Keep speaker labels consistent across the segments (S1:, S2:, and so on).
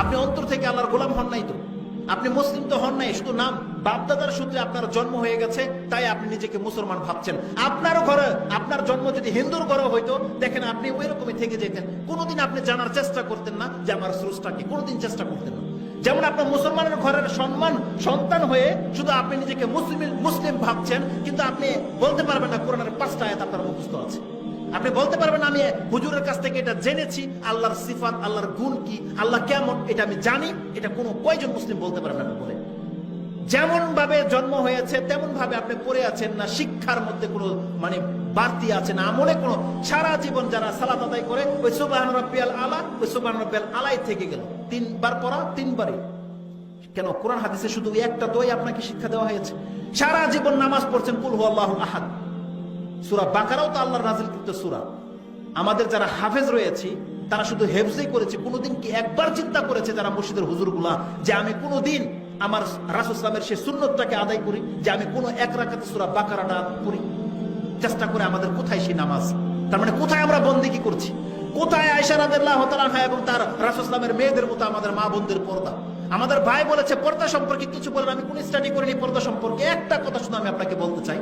S1: আপনি অন্তর থেকে আল্লাহর গোলাম হন নাই তো। আপনি মুসলিম তো হন নাই, শুধু নাম। বাপদাদার সূত্রে আপনার জন্ম হয়ে গেছে, তাই আপনি নিজেকে মুসলমান ভাবছেন। আপনারও ঘরে, আপনার জন্ম যদি হিন্দুর ঘরে হইতো, দেখেন আপনি ওই রকমই থেকে যেতেন। কোনোদিন আপনি জানার চেষ্টা করতেন না যে আমার স্রষ্টা কি কোনোদিন চেষ্টা করতেন না। যেমন আপনার মুসলমানের ঘরের সম্মান, সন্তান হয়ে শুধু আপনি নিজেকে মুসলিম মুসলিম ভাবছেন, কিন্তু আপনি বলতে পারবেন না, কোরআনের পাঁচটা আয়াত আপনার মুখস্থ আছে। আপনি বলতে পারবেন আমি হুজুরের কাছ থেকে এটা জেনেছি, আল্লাহর সিফাত, আল্লাহর গুণ কি, আল্লাহ কেমন, এটা আমি জানি, এটা কোনো কয়জন মুসলিম বলতে পারবেন আপনি বলে। যেমন ভাবে জন্ম হয়েছে তেমন ভাবে আপনি পড়ে আছেন না, শিক্ষার মধ্যে কোনো মানে বাড়তি আছে না, আমলে কোনো সারা জীবন যারা সালাত আদায় করে, ওই সুবাহ রব্বিয়াল আলা, ওই সুবাহ রব্বিয়াল আলাই থেকে গেল। তিনবার পড়া, তিনবারই। কেন? কোরআন হাদিসে শুধু একটা দই আপনাকে শিক্ষা দেওয়া হয়েছে। সারা জীবন নামাজ পড়ছেন, কুল হু আল্লাহ আহাদ। সুরা বাকারাও তো আল্লাহর নাজিলকৃত সুরা। আমাদের যারা হাফেজ রয়েছে, তারা শুধু হেফজই করেছে, কোনোদিন কি একবার চিন্তা করেছে যারা মসজিদের হুজুরগুলা, যে আমি কোনোদিন আমার রাসুল ইসলামের সেই সুন্নতটাকে আদায় করি, যে আমি কোনো এক রাখাতে সুরা বাকারাটা করি। চেষ্টা করে আমাদের কোথায় সেই নামাজ? তার মানে কোথায় আমরা বন্দিকি করছি? কোথায় আয়সা রাদিয়াল্লাহু তাআলা এবং তার রাসূল ইসলামের মেয়েদের মতো আমাদের মা বোনদের পর্দা? আমাদের ভাই বলেছে, পর্দা সম্পর্কে কিছু বলেন, আমি কোন স্টাডি করিনি পর্দা সম্পর্কে, একটা কথা শুধু আমি আপনাকে বলতে চাই।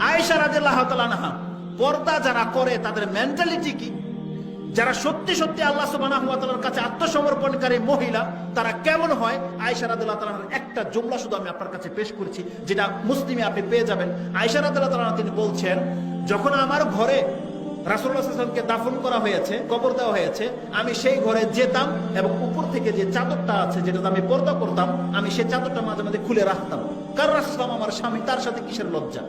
S1: আয়েশা রাদিয়াল্লাহু তাআলা পর্দা যারা করে তাদের মেন্টালিটি কি? যারা সত্যি সত্যি আল্লাহ কাছে আত্মসমর্পণকারী মহিলা, তারা কেমন হয়? আয়েশা রাদিয়াল্লাহু তাআলার একটা জুমলা শুধু আমি আপনার কাছে পেশ করেছি, যেটা মুসলিমে আপনি পেয়ে যাবেন। আয়েশা রাদিয়াল্লাহু তাআলা তিনি বলছেন, যখন আমার ঘরে ওয়াসাল্লামকে দাফন করা হয়েছে, কবর দেওয়া হয়েছে, আমি সেই ঘরে যেতাম এবং উপর থেকে যে চাদরটা আছে যেটা আমি পর্দা করতাম, আমি সেই চাদরটা মাঝে মাঝে খুলে রাখতাম। কারণ রাসূল আমার স্বামী? তার সাথে কিসের লজ্জা?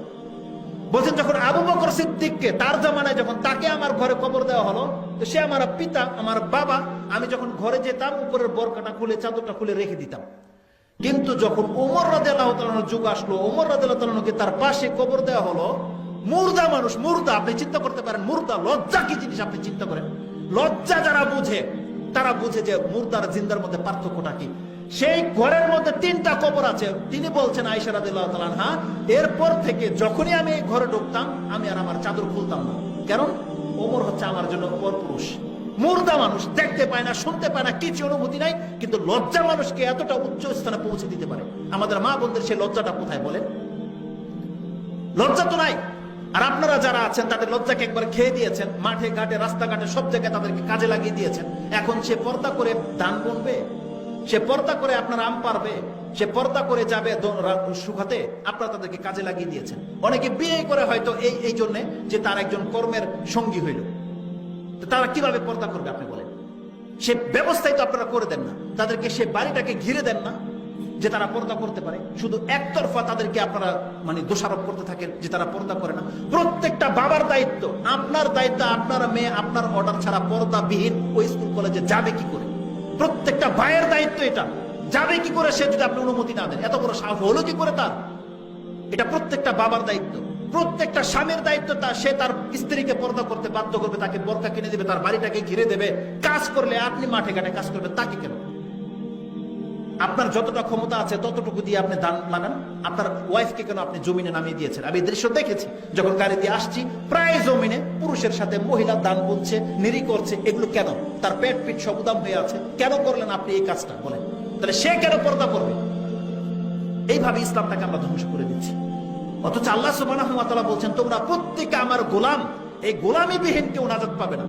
S1: বলছেন, যখন আবু বকর সিদ্দিককে তার জামানায় যখন তাকে আমার ঘরে কবর দেওয়া হলো, তো সে আমার পিতা, আমার বাবা, আমি যখন ঘরে যেতাম, উপরের বরকাটা খুলে, চাদরটা খুলে রেখে দিতাম। কিন্তু যখন ওমর রাদিয়াল্লাহু যুগ আসলো রাদিয়াল্লাহু তাআলাকে তার পাশে কবর দেওয়া হলো, মুর্দা মানুষ, মুর্দা, আপনি চিন্তা করতে পারেন, মুর্দা লজ্জা কি জিনিস আপনি চিন্তা করেন? লজ্জা যারা বুঝে, তারা বুঝে যে মুর্দার জিন্দার মধ্যে পার্থক্যটা কি? সেই ঘরের মধ্যে তিনটা কবর আছে। তিনি বলছেন তাআলা হ্যাঁ এরপর থেকে যখনই আমি এই ঘরে ঢুকতাম, আমি আর আমার চাদর খুলতাম না। কারণ ওমর হচ্ছে আমার জন্য পরপুরুষ মুর্দা মানুষ, দেখতে পায় না, শুনতে পায় না, কিছু অনুভূতি নাই, কিন্তু লজ্জা মানুষকে এতটা উচ্চ স্থানে পৌঁছে দিতে পারে। আমাদের মা বোনদের সেই লজ্জাটা কোথায় বলেন? লজ্জা তো নাই। আর আপনারা যারা আছেন, তাদের লজ্জাকে একবার খেয়ে দিয়েছেন। মাঠে, ঘাটে, রাস্তাঘাটে সব জায়গায় তাদেরকে কাজে লাগিয়ে দিয়েছেন। এখন সে পর্দা করে ধান বুনবে সে পর্দা করে আপনার আম পারবে, সে পর্দা করে যাবে সুখাতে আপনারা তাদেরকে কাজে লাগিয়ে দিয়েছেন। অনেকে বিয়ে করে হয়তো এই এই জন্যে যে তার একজন কর্মের সঙ্গী হইল। তারা কীভাবে পর্দা করবে আপনি বলেন? সে ব্যবস্থাই তো আপনারা করে দেন না। তাদেরকে সে বাড়িটাকে ঘিরে দেন না যে তারা পর্দা করতে পারে। শুধু একতরফা তাদেরকে আপনারা মানে দোষারোপ করতে থাকেন যে তারা পর্দা করে না। প্রত্যেকটা বাবার দায়িত্ব, আপনার দায়িত্ব, আপনার মেয়ে, আপনার অর্ডার ছাড়া পর্দাবিহীন ওই স্কুল কলেজে যাবে কি করে? প্রত্যেকটা ভাইয়ের দায়িত্ব এটা। যাবে কি করে সে যদি আপনি অনুমতি না দেন? এত বড় সাহস হলো কি করে তার? এটা প্রত্যেকটা বাবার দায়িত্ব। প্রত্যেকটা স্বামীর দায়িত্ব তা সে তার স্ত্রীকে পর্দা করতে বাধ্য করবে, তাকে বরকা কিনে দেবে, তার বাড়িটাকে ঘিরে দেবে। কাজ করলে আপনি মাঠে ঘাটে কাজ করবেন, তাকে কেন? আপনার যতটা ক্ষমতা আছে, ততটুকু দিয়ে আপনি দান লাগান আপনার ওয়াইফকে কেন আপনি জমিনে নামিয়ে দিয়েছেন? আমি দৃশ্য দেখেছি। যখন গাড়ি দিয়ে আসছি, প্রায় জমিনে পুরুষের সাথে মহিলা দান বুনছে, নিরি করছে। এগুলো কেন? তার পেট পিট সব উদাম হয়ে আছে। কেন করলেন আপনি এই কাজটা? বলেন। তাহলে সে কেন পর্দা করবে? এইভাবে ইসলামটাকে আমরা ধ্বংস করে দিচ্ছি। অথচ আল্লাহ ওয়া বলছেন, তোমরা প্রত্যেকে আমার গোলাম। এই গোলামি বিহীন কেউ নাজাত পাবে না।